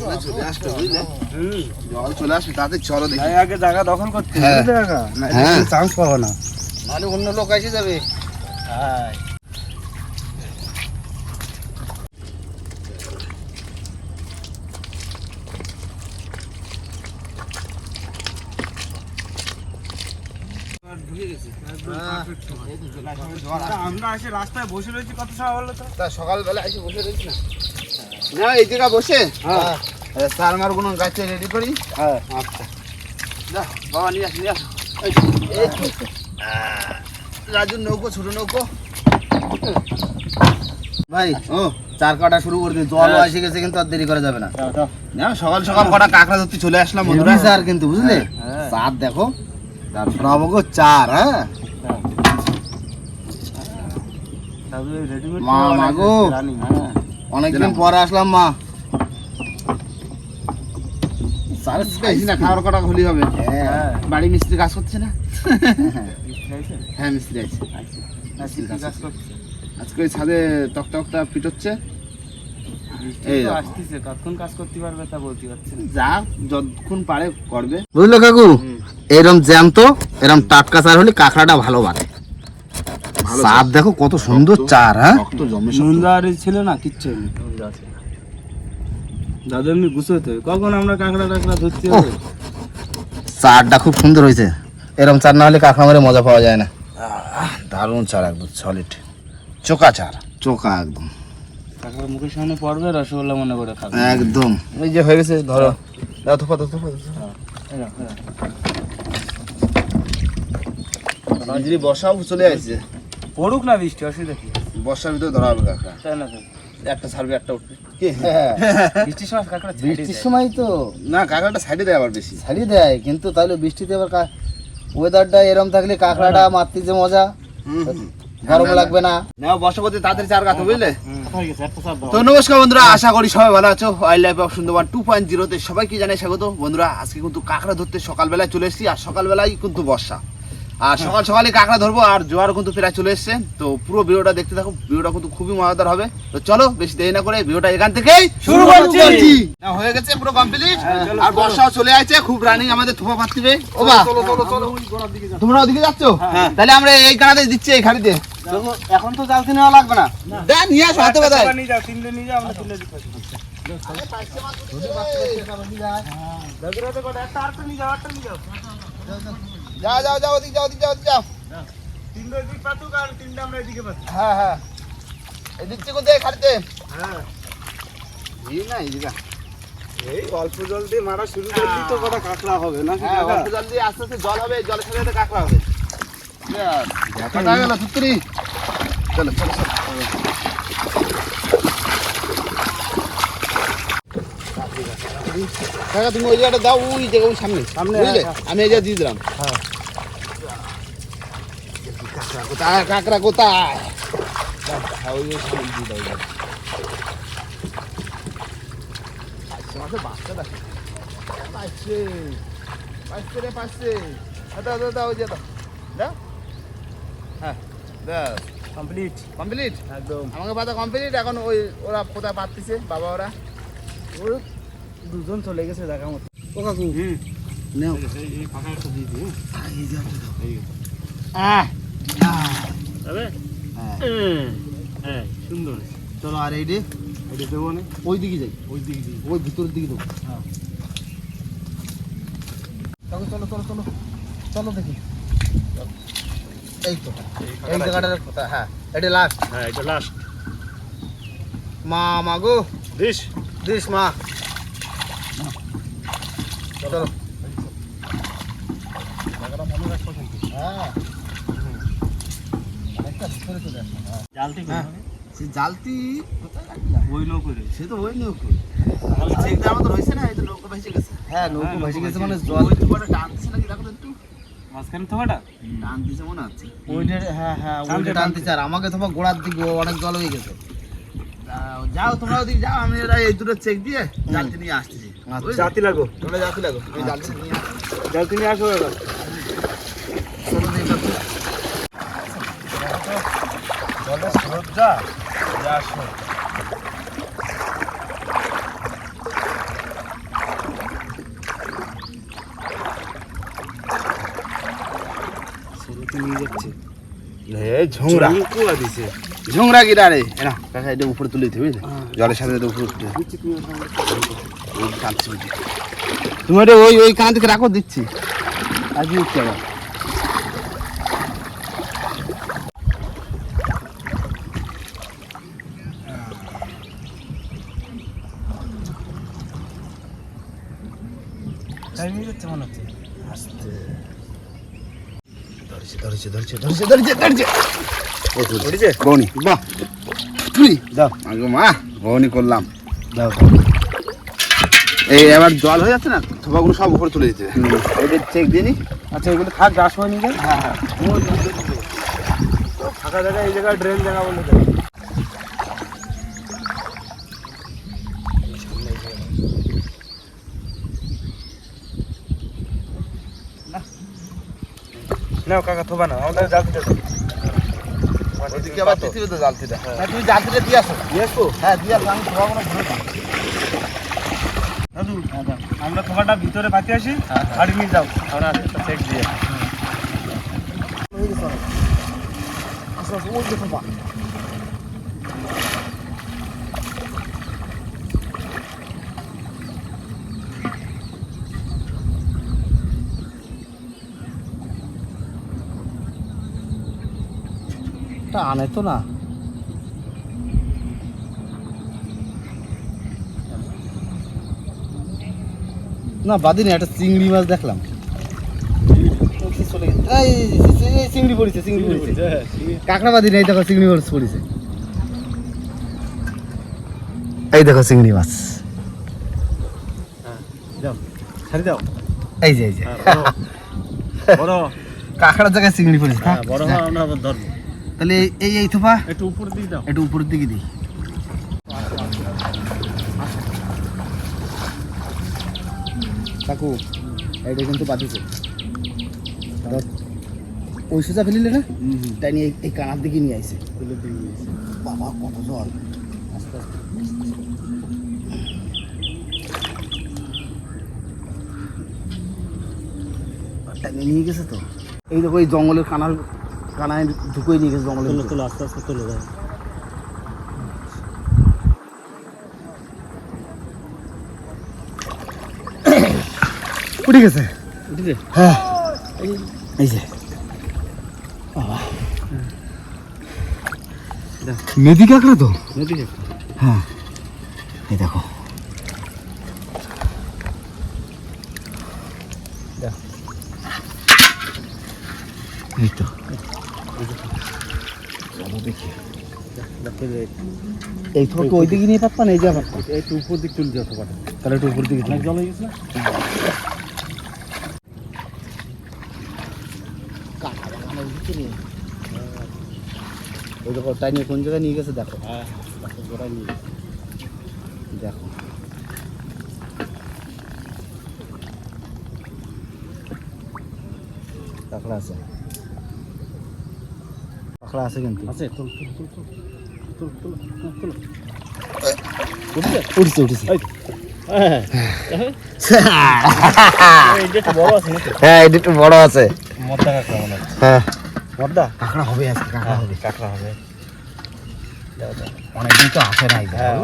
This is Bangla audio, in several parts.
জল চলে আসবে বুঝলে? জল চলে আসবে তাতে চলো দেখি। আগে জায়গা দখল করতে হ্যাঁ। হ্যাঁ। চান্স পাবো না। নাহলে অন্য লোক এসে যাবে। হ্যাঁ। আমরা এসে রাস্তায় বসে রয়েছি কত সময় বলল তো? তা সকালবেলা এসে বসে রয়েছি না? না এই জায়গা বসে? হ্যাঁ। সার মার কোনো গাছে রেডি করি। হ্যাঁ। আচ্ছা। যা বাবা নিয়ে আস নিয়ে আস। রাজুর নৌকো ছোট নৌকো। ভাই ও চার কাটা শুরু করে দিই জলও হ্যাঁ। এসে গেছে কিন্তু আর দেরি করা যাবে না। না সকাল সকাল কটা কাঁকড়া ধরতে চলে আসলাম বন্ধুরা। চার কিন্তু বুঝলে? হ্যাঁ। চার দেখো তারপর আমাকে চার হ্যাঁ। মা, মা গো। অনেকদিন পরে আসলাম মা। না খাওয়ার কটা হলি হবে। হ্যাঁ। বাড়ি মিস্ত্রি কাজ করছে না? হ্যাঁ মিস্ত্রি আছে। আজকে ওই ছাদে তক্তা ফিট হচ্ছে এই দেখো। আসতেছে কতক্ষণ কাজ করতে পারবে তা বলতে পারছি যা যতক্ষণ পারে করবে। বুঝলো কাকু? এরম জ্যাম তো এরম টাটকা চার হলে কাঁকড়াটা ভালো বাড়ে। ভালো চার দেখো কত সুন্দর চার হ্যাঁ? রক্ত জমে নুনদারি ছিল না কিচ্ছু নেই দাদু এমনি গুছোতে হবে। কখন আমরা কাঁকড়া টাকড়া ধরতে হবে চারটা খুব সুন্দর হয়েছে। এরম চার না হলে কাঁকড়া মারে মজা পাওয়া যায় না। দারুণ চার একদম সলিড চোকা চার। চোকা একদম। কাঁকড়া মুখের সামনে পড়বে রসগোল্লা মনে করে খাবে। একদম। এই যে হয়ে গেছে ধরো। দাও থোপা দাও থোপা। মাঝরি বর্ষাও চলে আসছে। পড়ুক না বৃষ্টি অসুবিধা কি? বর্ষার ভিতরে ধরা হবে কাঁকড়া তাই না একটা ছাড়বে একটা উঠবে। হ্যাঁ, বৃষ্টির সময় কাঁকড়া বৃষ্টির সময় তো। না কাঁকড়াটা সাইডে দেয় আবার বেশি। ছাড়িয়ে দেয় কিন্তু তাহলে বৃষ্টিতে আবার ওয়েদারটা এরম থাকলে কাঁকড়াটা মারতে যে মজা গরম লাগবে না। নাও বর্ষাপতি তাড়াতাড়ি চার বুঝলে। তো নমস্কার বন্ধুরা আশা করি সবাই ভালো আছো। Wildlife of Sundarban two point জিরোতে সবাইকে জানাই স্বাগত। বন্ধুরা আজকে কিন্তু কাঁকড়া ধরতে সকালবেলায় চলে এসেছি আর সকালবেলায় কিন্তু বর্ষা। আর সকাল সকালে কাঁকড়া ধরবো আর জোয়ার কিন্তু প্রায় চলে এসছে। তো পুরো ভিডিওটা দেখতে থাকো ভিডিওটা কিন্তু খুবই মজাদার হবে। তো চলো বেশি দেরি না করে ভিডিওটা এখান থেকেই শুরু করছি। হয়ে গেছে পুরো কমপ্লিট হ্যাঁ, আর। বর্ষাও চলে আসছে খুব রানিং আমাদের থোপা পাচ্ছিবে। ও বা চলো, চলো, চলো, ওই গোড়ার দিকে যাও। তোমরা ওদিকে যাচ্ছ? হ্যাঁ। তাহলে আমরা এই কানাতে দিচ্ছি এই খাড়িতে। এখন তো জাল নেওয়া লাগবে না। দা নিয়ে আসো হাতে বাদায়। একটা নিয়ে যাও, তিনটে নিয়ে যাও, আমরা তিনটে দিতে যাও, যাও। যাও ওদিকে যাও ওদিকে যাও ওদিকে যাও পাতুক আর তিনটে আমরা এদিকে পাতুক। হ্যাঁ হ্যাঁ। খাড়িতে। হ্যাঁ। এই না এই জায়গা এই অল্প জল দিয়ে মারা শুরু করলি তো কটা কাঁকড়া হবে না হ্যাঁ অল্প জল দিয়ে আস্তে আস্তে জল হবে কাঁকড়া হবে। কাটা গেল তুত্তরি চলো চলো চলো। কাকা তুমি ওই জায়গাটা দাও ওই জায়গা ওই সামনে। সামনে, বুঝলে? হ্যাঁ, আমি এই জায়গা দিয়ে দিলাম। হ্যাঁ। কাঁকড়া কোথায় কাঁকড়া কোথায় হ্যাঁ, ওই ওই সামনে দিয়ে দাও ওই জায়গা। পাঁচশো মাসে বাচ্চা দেখো পাইছে পাইছে রে পাইছে হ্যাঁ, দাও দাও দাও ওই যে দাও দাও হ্যাঁ দাও কমপ্লিট কমপ্লিট একদম আমাকে পাতা কমপ্লিট এখন ওই ওরা কোথায় পাচ্ছিছে বাবা ওরা ওর দুজন চলে গেছে দেখা মতো ও কাকু হুম নেও এই ফাঁকা একটা দিয়ে দিই আহ তবে হ্যাঁ হ্যাঁ সুন্দর। চলো আর এই রে এটা দেবো না ওই দিকে যাই। ওই দিকে দিই ওই ভিতরের দিকে দেবো। হ্যাঁ। চলো চলো চলো চলো। চলো দেখি। এই তো। এই জায়গাটার কথা হ্যাঁ এটা লাস্ট হ্যাঁ এটা লাস্ট মা মা গো। দিস। দিস মা। চলো। অনেকটা ভিতরে চলে আসলো হ্যাঁ। জালতি হ্যাঁ। সে জালতি ওই নৌ সে তো ওই নৌকো আমাদের চেক দেওয়ার মতো রয়েছে না এই তো নৌকো ভেসে গেছে। হ্যাঁ নৌকো হ্যাঁ, ভেসে গেছে মানে জল ওই তো টানতেছে নাকি? দেখো একটু। মাঝখানে থাকাটা টানতেছে মনে হচ্ছে। ওইটা হ্যাঁ হ্যাঁ ওইটা টানতে চার আমাকে তোমার গোড়ার দিকে অনেক জল হয়ে গেছে। যাও, যাও তোমরা ওদিকে যাও আমি ওরা এই দুটো চেক দিয়ে জালতি নিয়ে আসতেছি আচ্ছা। জাতি লাগো। তোমরা জালতি লাগো। আমি জালতি নিয়ে আসছি জালতি নিয়ে আসো এবার। যা যা আসো। ঝুংরা গিরা রে না কাকা উপরে তুলে দিতে জলের সাথে এটা উপরে তুলে তুমি ওই ওই কাঁদিকে রাখো দিচ্ছি। আজকে ধরেছে ধরছে ধরছে ধরছে ধরছে? বৌনি বাহ তুই দাও আগে মা বৌনি করলাম। দাও এই এবার জল হয়ে যাচ্ছে না থোপাগুলো সব উপরে তুলে দিতে এটা চেক দিয়ে নি। আচ্ছা এগুলো থাক গাছ হয়ে নিয়ে হ্যাঁ হ্যাঁ। ফাঁকা জায়গায় এই জায়গায় ড্রেন জায়গা বলে নাও কাকা থোবা না আমাদের জালতিটা দাও। ওদিকে আবার হবে তো জালতিটা হ্যাঁ তুমি জালতিটা দিয়ে আসো। দিয়ে আসো হ্যাঁ দিয়ে আসো আমি থোপাগুলো ভরে দাও দাদু আমরা থোবাটা ভিতরে পাতে আসি আর নিয়ে যাও। আমরা চেক দিয়ে। আনে তো না। না বাদিনে একটা চিংড়ি মাছ দেখলাম। এই, এই, এই, চিংড়ি পড়েছে চিংড়ি পড়েছে। কাঁকড়া বাদি নেই দেখো চিংড়ি মাছ পড়েছে। এই দেখো চিংড়ি মাছ। দাও। এই যে এই যে। বড় কাঁকড়ার জায়গায় চিংড়ি পড়েছে হ্যাঁ বড় আমরা আবার ধরবো। তাহলে এই- এই থোপা? একটু উপর দিয়ে দাও। একটু উপরের দিকে দিই। কাকু এইটা কিন্তু বাদিছে ওই সোজা ফেলিলে না? তাই নিয়ে এই- এই কানার দিকে নিয়ে আইছে। বাবা কত জল। আস্তে আস্তে। নিয়ে গেছে তো? এই দেখো এই জঙ্গলের কানার কানায় ঢুকিয়ে নিয়ে গেছে জঙ্গলে চলো চলো আস্তে আস্তে চলে যায় উঠে গেছে উঠেছে হ্যাঁ এই যে বাবা মেদি কাঁকড়া তো মেদি কাঁকড়া হ্যাঁ এই দেখো এই তো এই তো ওই দিকে নিয়ে পারতাম এই যা পারতাম একটু উপর দিক তুলে থোবাটা তাহলে একটু উপর দিকে অনেক জল হয়ে গেছে? না। ওই দেখো তাই নিয়ে কোন জায়গায় নিয়ে গেছে? দেখো। হ্যাঁ। দেখো গোড়ায় নিয়ে গেছে। দেখো। কাঁকড়া আছে। কাঁকড়া আছে কিন্তু। আছে হ্যাঁ বড় আছে হ্যাঁ, হ্যাঁ। কাঁকড়া হ্যাঁ। কাঁকড়া কাঁকড়া হবে। কাঁকড়া হবে। তো আসে হ্যাঁ,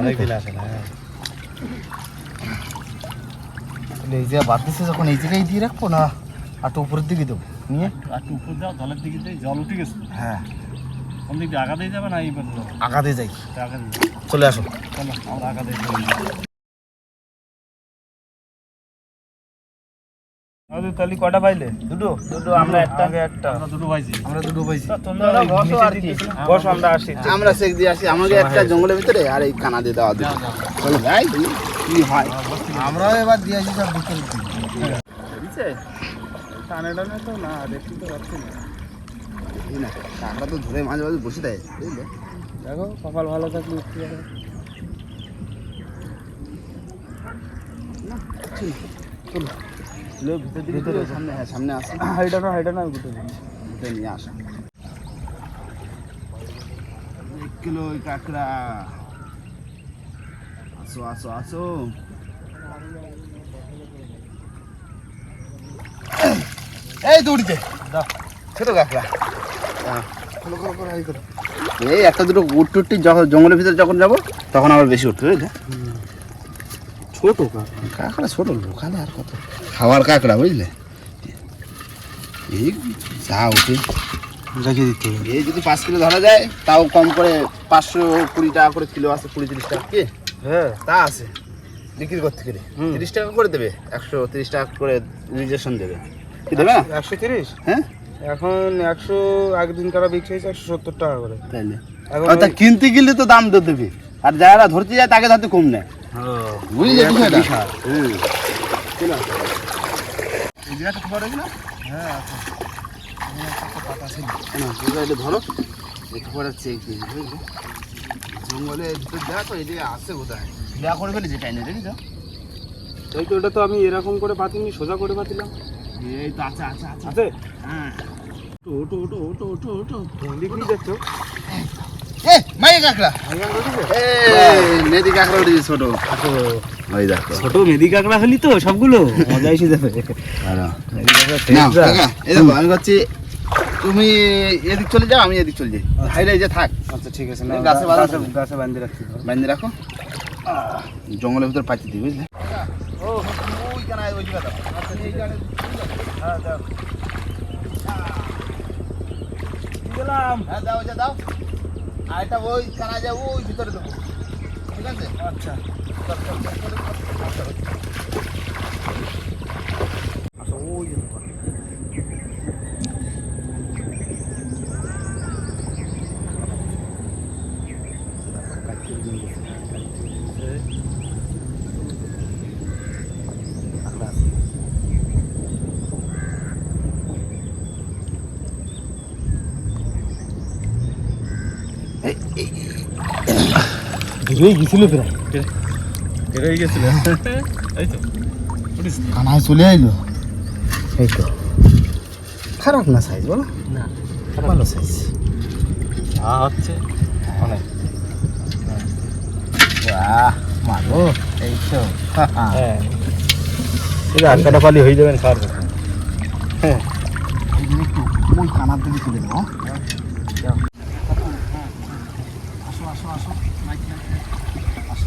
বাদ দিচ্ছে যখন এই জায়গায় দিয়ে রাখব না আর উপরের দিকে দেবো। নিয়ে? উপর জলের দিকে জল উঠে গেছে। হ্যাঁ। কোন দিক দিয়ে আগা যাবে না এই আগাতে যাই। চলে আসো। চলো আমরা আগা দিয়ে চলে যাই। আমাদের তাহলে কটা পাইলে দুটো? দুটো আমরা একটা আগে একটা। আমরা দুটো পাইছি আমরা দুটো পাইছি তোমরা বসো আর কি। বসো আমরা আসি। আমরা চেক দিয়ে আসি। আমাকে একটা জঙ্গলের ভিতরে আর এই কানা দিয়ে দেওয়া দিল চলো ভাই কি হয়। আমরাও এবার দিয়ে আসি সব বিকেল দিছে টানে টানে তো না দেখতে তো পাচ্ছি না না কাঁকড়া তো ধরে মাঝে মাঝে বসে দেয় বুঝলে? দেখো কপাল ভালো থাকলে উঠতে ভিতর সামনে হ্যাঁ সামনে আসে। হাইটা না হাইটা না গুটে ভিতরে নিয়ে আসা। এক কিলো কাঁকড়া। আসো আসো আসো। এই দৌড়িতে। দাও। ছোট কাঁকড়া। হ্যাঁ। এই একটা দুটো উঠ টুটটি যখন জঙ্গলের ভিতরে যখন যাব তখন আবার বেশি উঠবে বুঝলে? ছোট কাঁকড়া। ছোট লোকালে আর কত। খাওয়ার কাঁকড়া বুঝলে? এই যা উঠে। রেখে দিতে হবে। এই যদি পাঁচ কিলো ধরা যায় তাও কম করে পাঁচশো কুড়ি টাকা করে কিলো আছে কুড়ি তিরিশ টাকা কি? হ্যাঁ তা আছে। বিক্রি করতে গেলে। হুম। তিরিশ টাকা করে দেবে একশো তিরিশ টাকা করে রিজেকশন দেবে। কি দেবে? একশো তিরিশ? হ্যাঁ? এখন একশো একদিন কারা বিক্রি হয়েছে একশো সত্তর টাকা করে। তাইলে এখন কিনতে গেলে তো দাম তো দেবে। আর যারা ধরতে যায় তাকে ধরতে কম নেয়। বুঝলে বিষয়টা? হুম। না হ্যাঁ ধরো একটু পরে চেক দিই বুঝলি জঙ্গলে ভিতর তো এদিকে আসে দেওয়া করে ফেলেছে টাইনে দেখি তো? এই তো ওটা তো আমি এরকম করে পাতিনি সোজা করে পাতিলাম। এই তো আছে আছে আছে। আছে? হ্যাঁ। এ মাই কাকড়া। কাকড়া উঠেছে ছোট। ওই দেখো। ছোট মেদি কাঁকড়া হলি তো সবগুলো। মজা এসে যাবে। না কাকা এই দেখো আমি করছি তুমি এদিক চলে যাও আমি এদিক চলে যাই। হাইলে যে থাক। আচ্ছা ঠিক আছে না, গাছে বাঁধা গাছে। বাঁধে রাখছি। বান্ধে রাখো। জঙ্গলের ভিতর পাচ্ছি দিই বুঝলে? ও। ওই কেন ওই আচ্ছা এই হ্যাঁ দাও গেলাম। হ্যাঁ দাও যা দাও। আর এটা ওই কানা যাব ওই ভিতরে দেবো। ঠিক আছে? আচ্ছা। আচ্ছা ওই বেরিয়ে গেছিল প্রায় বের গেছিল। এই তো কানায় চলে আইলো? এই তো। খারাপ না সাইজ বলো। না ভালো সাইজ হচ্ছে অনেক। বাহ মাগো এই তো। হ্যাঁ। এটা আটকাটা পালি হয়ে যাবেন খাওয়ার কথা। দিকে ওই কানার দিকে তুলে দেবো আসো আসো আসো আসো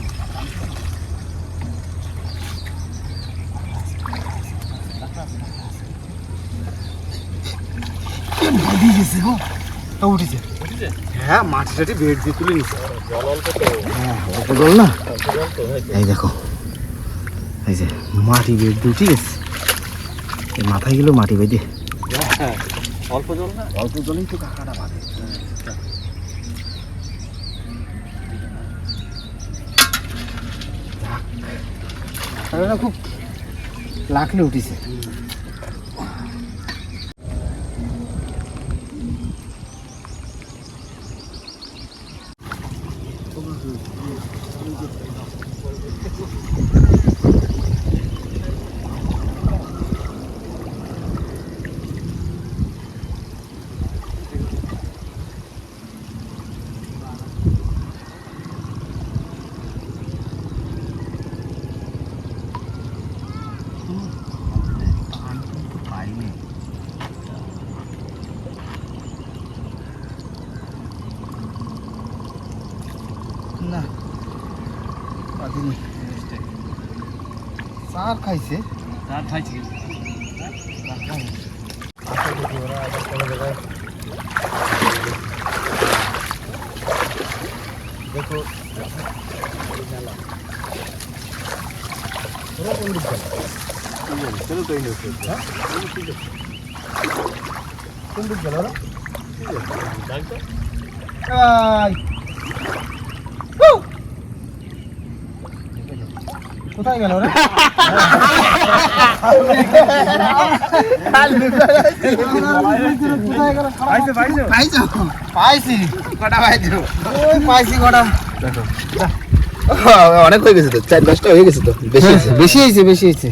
গেছে গো তো উঠেছে। হ্যাঁ মাটি টাটি বেড দিয়ে তুলে নিচ্ছে হ্যাঁ অল্প জল না? এই দেখো। এই যে মাটি বেড দিয়ে ঠিক আছে এই মাথায় গেলেও মাটি বেঁধে। হ্যাঁ অল্প জল না? অল্প জলেই তো কাকাটা বাঁধে। খুব লাখলে উঠিছে। খাইছে। তার খাইছি কোন দিক গেল ওরা? এই। উহ! কোথায় গেল ওরা কোথায় গেল পাইছে পাইছে? পাইছো? পাইছি। কটা পাইছো? ওই পাইছি কটা। অনেক হয়ে গেছে তো চার দশটা হয়ে গেছে তো বেশি হয়েছে। বেশি হয়েছে বেশি হয়েছে।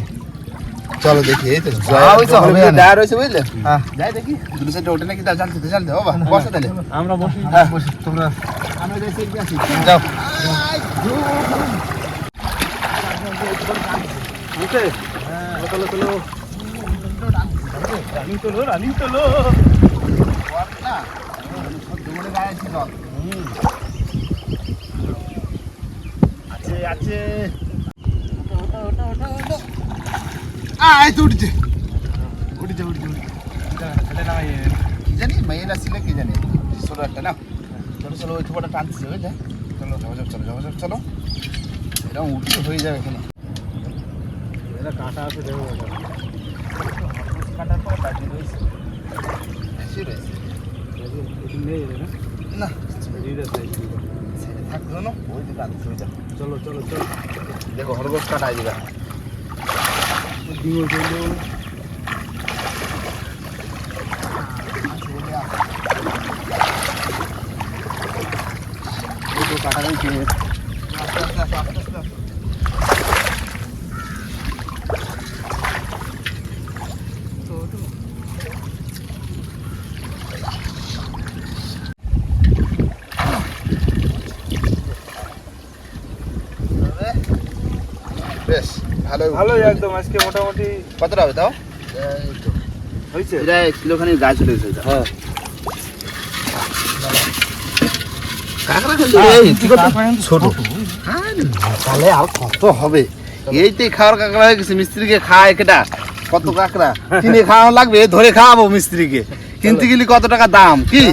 চলো দেখি এই তো যা হয়েছে হবে না। দেওয়া রয়েছে বুঝলে? হ্যাঁ। যাই দেখি দুটো সাইডে ওঠে নাকি তা জানতে জানতে ও বা বসো তাহলে। আমরা বসি। হ্যাঁ। বসে তোমরা। আমরা যাই সেলফি আসি যাও। বুঝতে হ্যাঁ চলো চলো। রানিং তোলো রানিং তোলো না গায়ে ছিল আছে আছে। আয় তো উঠছে উঠছে উঠছে উঠছে কি জানি মেয়েরা ছিল কি জানি। ষোলো একটা না চলো চলো ওই ঠোপাটা টানতেছে বুঝলে চলো যাব চলো যাব চলো। এরকম উঠতে হয়ে যাবে এখানে এটা কাটা আছে দেখো কাটার পরে বাকি রয়েছে। রে না। থাকতো না ওই দিকে। চলো চলো চলো দেখো হরগোস কাটা দিবা ডিঙো চলে কাটা রয়েছে আস্তে আস্তে আসো, আস্তে আস্তে আসো। বেশ ভালো ভালোই একদম আজকে মোটামুটি কতটা হবে তাও? হয়েছে। এটা কিলোখানি গাছ চলে হ্যাঁ। কাঁকড়া কিন্তু এই ছোট। তাহলে আর কত হবে? খাওয়ার কাঁকড়া হয়ে গেছে মিস্ত্রিকে খায় কেটা? কত কাঁকড়া? কিনে খাওয়ানো লাগবে ধরে খাওয়াবো মিস্ত্রিকে। কিনতে গেলে কত টাকা দাম কি?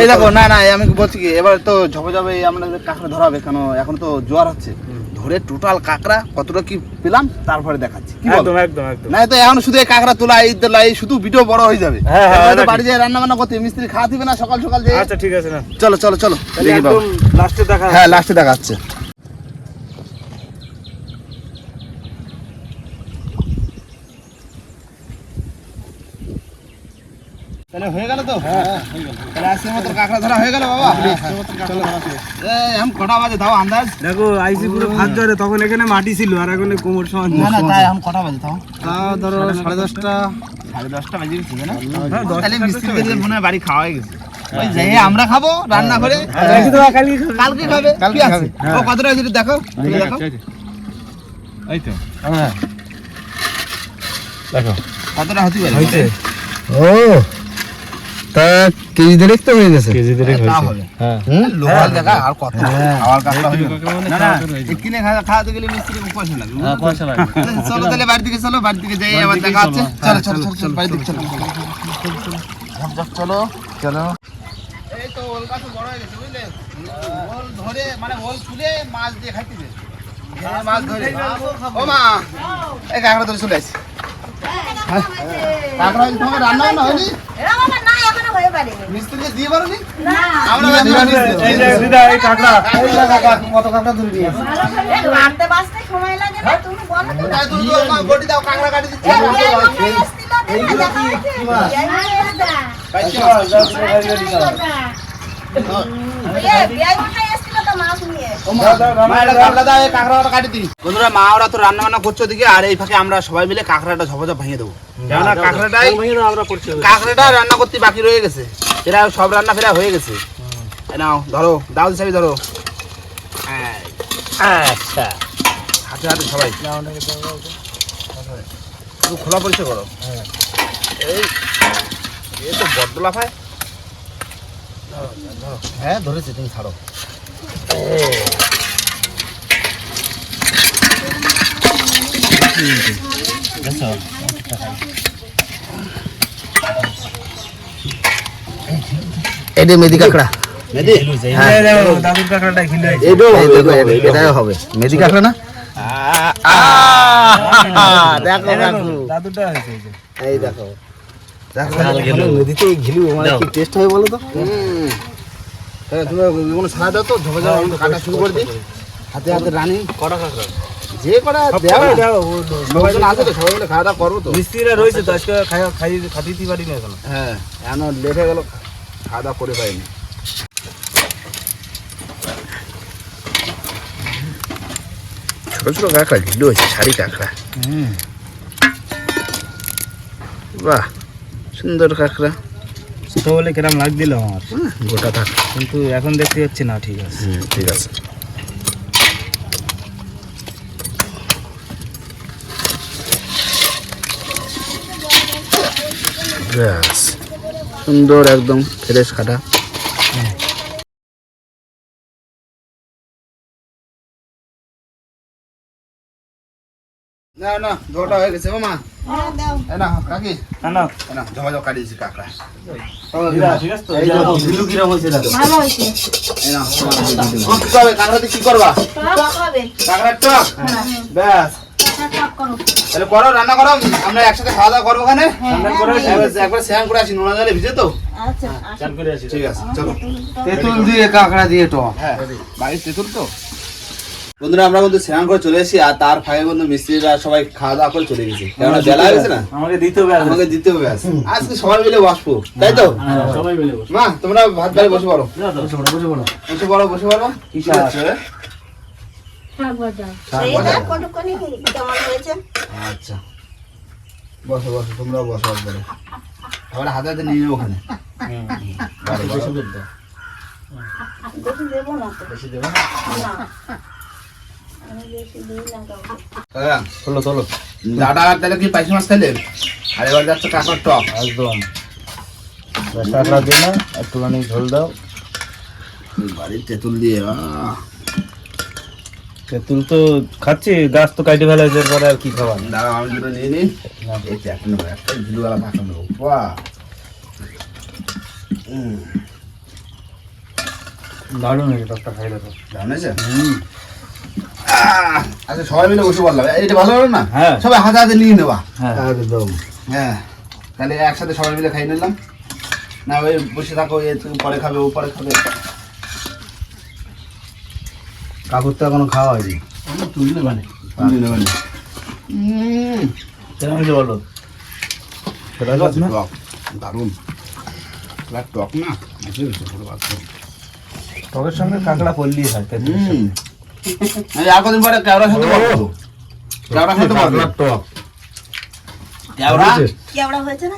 এই দেখো না না আমি বলছি কি এবার তো ঝপে ঝপে আমরা কাঁকড়া ধরাবে কেন এখন তো জোয়ার হচ্ছে। ধরে টোটাল কাঁকড়া কতটা কি পেলাম তারপরে দেখাচ্ছি। কি একদম একদম একদম। না তো এখন শুধু এই কাঁকড়া তোলা এই তোলা এই শুধু ভিডিও বড় হয়ে যাবে। হ্যাঁ, হ্যাঁ, বাড়ি যায় রান্না বান্না করতে মিস্ত্রি খাওয়া দিবে না সকাল সকাল যে আচ্ছা ঠিক আছে না। চলো চলো চলো। একদম লাস্টে দেখা হ্যাঁ লাস্টে দেখাচ্ছে তাহলে হয়ে গেল তো? হ্যাঁ। তাহলে আজকের মতো কাঁকড়া ধরা হয়ে গেল বাবা। এখন কটা বাজে তাও আন্দাজ? দেখো আইসি পুরো ভাত ধরে তখন এখানে মাটি ছিল আর এখন কোমর সমান না না তাই এখন কটা বাজে তাও? তাও ধরো সাড়ে দশটা। সাড়ে দশটা বাজে গেছে না? হ্যাঁ, তাহলে মনে হয় বাড়ি খাওয়া হয়ে গেছে। ওই যে আমরা খাব রান্না করে কালকে খাবে। কালকে খাবে? হ্যাঁ। ও কতটা দেখো দেখো এই তো। হ্যাঁ। দেখো কতটা হতে পারে? হয়েছে ও। তা কেজি দেড়েক তো হয়ে গেছে। কেজি ধরে হয়েছে। হ্যাঁ। লোহার দেখা আর কত খাওয়ার কাজটা হবে দুটো কাঁকড়া না না। খাওয়াতে রয়েছে। এই কিনে খাওয়া খাওয়াতে গেলে মিস্ত্রি পয়সা লাগবে। হ্যাঁ পয়সা লাগে চলো তাহলে বাড়ির দিকে চলো বাড়ির দিকে যাই আবার দেখা চলো। চলো। হ্যাঁ, চলো চলো চলো দিকে চলো। চলো চলো। এই তো ওল গাছ বড় হয়ে গেছে বুঝলে? ওল ধরে মানে ওল তুলে মাছ দিয়ে খাইতেছে হ্যাঁ, মাছ ধরে। ও মা এই কাঁকড়া ধরে চলে আসি কাঁকড়া হয়েছে। রান্না হয়নি? হয়ে মিস্ত্রিকে দিয়ে পারোনি? না। আমরা এই যে দিদা এই কাঁকড়া কত কাটা ধরে নিয়ে এ, রাঁধতে বাঁচতে সময় লাগে না তুমি বলো তো। তাই তুমি তো দাও কাঁকড়া কাটি দিচ্ছি। এই বিয়াই মশাই এসছিল, দেখা দেখা হয়েছে? বিয়াই মশাই এসছিল। বন্ধুরা মা ওরা তো রান্না বান্না করছে ওদিকে আর এই ফাঁকে আমরা সবাই মিলে কাঁকড়াটা ঝপাঝপ ভেঙে দেবো। কেননা কাঁকড়াটাই কাঁকড়াটা রান্না করতে বাকি রয়ে গেছে। এরা সব রান্না ফেরা হয়ে গেছে। নাও ধরো দাও হিসাবে ধরো। আচ্ছা। হাতে হাতে সবাই। খোলা পরিচয় করো। এই এ তো বড্ড লাফায় হ্যাঁ ধরেছি তুমি ছাড়ো। এটা মেদি কাঁকড়া। হবে মেদি কাঁকড়া না? দেখো কাকু দাদুরটা হয়েছে এই দেখো। দেখো ঘিলু মানে কি টেস্ট হবে বলো তো? হুম। তাহলে তুমি কোনো সারা দাও তো ঝপে যাও আমি কাটা শুরু করে দিই। হাতে হাতে রানি। কটা কাঁকড়া? যে করা দেও না। দাও, সবাই লোকজন আছে তো সবাই মিলে খাওয়া দাওয়া করব তো। মিস্ত্রিরা রয়েছে তো আজকে খাই- খাইয়ে খাদিতে পারি না এখন। হ্যাঁ এখন লেট হয়ে গেল খাওয়া দাওয়া করে পাইনি। ছোট ছোট কাঁকড়া ঘিলু হয়েছে শাড়ি কাঁকড়া। বাহ সুন্দর কাঁকড়া। ছোট বলে কিরম লাগ দিল আমার? হুম, গোটা থাক। কিন্তু এখন দেখতে হচ্ছে না ঠিক আছে। ঠিক আছে। ব্যাস। সুন্দর একদম ফ্রেশ কাটা। না কি করবে? কি টক ব্যাস। তাহলে করো রান্না করো। আমরা একসাথে খাওয়া দাওয়া করব ওখানে। রান্না একবার একবার স্নান করে আসি নোনা জলে ভিজে তো। আচ্ছা, ঠিক আছে চলো। তেঁতুল দিয়ে কাঁকড়া দিয়ে টক। হ্যাঁ বাড়ির তেঁতুল তো। বন্ধুরা আমরা কিন্তু স্নান করে চলে এসেছি আর তার ফাঁকে কিন্তু মিস্ত্রিরা সবাই খাওয়া দাওয়া করে চলে গেছে। কেননা বেলা হয়ে গেছে না? আমাকে দিতে হবে আমাকে দিতে হবে আজ। আজকে সবাই মিলে বসবো তাই তো? হ্যাঁ, সবাই মিলে বসো। মা তোমরা ভাত বাড়ি বসে পড়ো। বসে পড়ো বসে পড়ো। বসে পড়ো বসে পড়ো। কি হয়েছে? আচ্ছা। বসো বসো তোমরাও বসো একবারে। আবার হাতে হাতে নিয়ে যাব ওখানে। বেশি দেবো না বেশি দেবো না? তোলো তোলো দাদা তাহলে কি পাইসি মাছ খাইলে আর এবার যাচ্ছে কাকার টক। একদম কাঁকড়া দিয়ে না একটুখানি ঝোল দাও। বাড়ির তেঁতুল দিয়ে তেঁতুল তো খাচ্ছি গাছ তো কাটে ফেলা হয়েছে পরে আর কি খাবার? দাঁড়াও আমি দুটো নিয়ে নিই যে একটা নেব একটা ঝুলুওয়ালা কাঁকড়া নেব বাহ। দারুণ হয়েছে টকটা খাই দেখো দারুণ আহ, আচ্ছা সবাই মিলে বসে বললাম। এইটা ভালো হলো না? হ্যাঁ। সবাই হাতে হাতে নিয়ে নেবা। হ্যাঁ। একদম। হ্যাঁ তাহলে একসাথে সবাই মিলে খাই নিলাম। না ওই বসে থাকো এ তুমি পরে খাবে ও পরে খাবে। কাকুর তো এখনও খাওয়া হয়নি। তুই নেবানে তুমি নেবে না। উম, কেমন হয়েছে বলো? টক দারুণ। টক না। টকের সঙ্গে কাঁকড়া পড়লেই হয় আর কদিন পরে কেওড়ার সাথে বলব কেওড়ার সাথে বলব টক। কেওড়া? কেওড়া হয়েছে না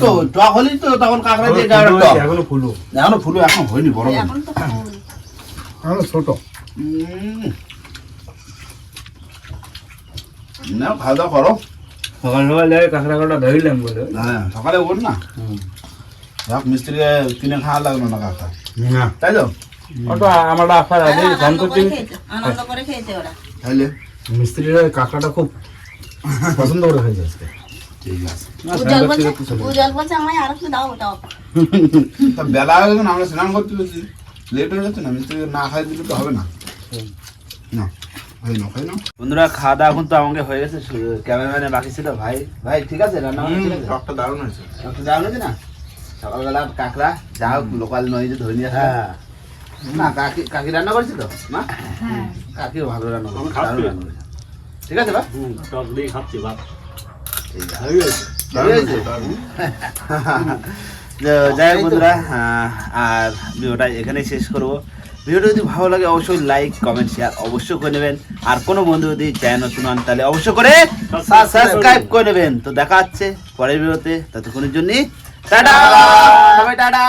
তো টক হলেই তো তখন কাঁকড়া দিয়ে কেওড়ার ফুল টক। এখনও ফুলো এখনও ফুলো এখন হয়নি বড় এখন তো এখনও ছোট। না খাওয়া দাওয়া করো। সকাল কাঁকড়া কাটা ধরিলাম বলে। হ্যাঁ সকালে ওর না। যাক মিস্ত্রিকে কিনে খাওয়া লাগল না কাকা তাই তো? ওটা আমার আসার আগে ফোন করতে আনন্দ করে খেয়েছে ওরা। তাইলে? মিস্ত্রিরা কাঁকড়াটা খুব পছন্দ করে খাইছে আজকে। বেলা হয়ে গেছে আমরা স্নান করতে গেছি লেট হয়ে যাচ্ছে না মিস্ত্রি না খাই দিলে তো হবে না। না খাই না বন্ধুরা খাওয়া দাওয়া এখন তো আমাকে হয়ে গেছে ক্যামেরাম্যানে বাকি ছিল। ভাই ভাই ঠিক আছে রান্না টকটা দারুণ হয়েছে। একটু দারুণ আছে না? সকালবেলা কাঁকড়া যা হোক লোকাল নয় যে ধরে নিয়ে হ্যাঁ। না কাকি কাকি রান্না করেছি তো? না কাকিও ভালো রান্না করেছে দারুণ রান্না করেছে। ঠিক আছে টক দিয়ে খাচ্ছি যাই হোক বন্ধুরা আর ভিডিওটা এখানেই শেষ করব। ভিডিওটা যদি ভালো লাগে অবশ্যই লাইক কমেন্ট শেয়ার অবশ্যই করে নেবেন। আর কোনো বন্ধু যদি চ্যানেল নতুন হন তাহলে অবশ্যই করে সাবস্ক্রাইব করে নেবেন। তো দেখা হচ্ছে পরের ভিডিওতে। ততক্ষণের জন্য টাটা! সবাই টাটা!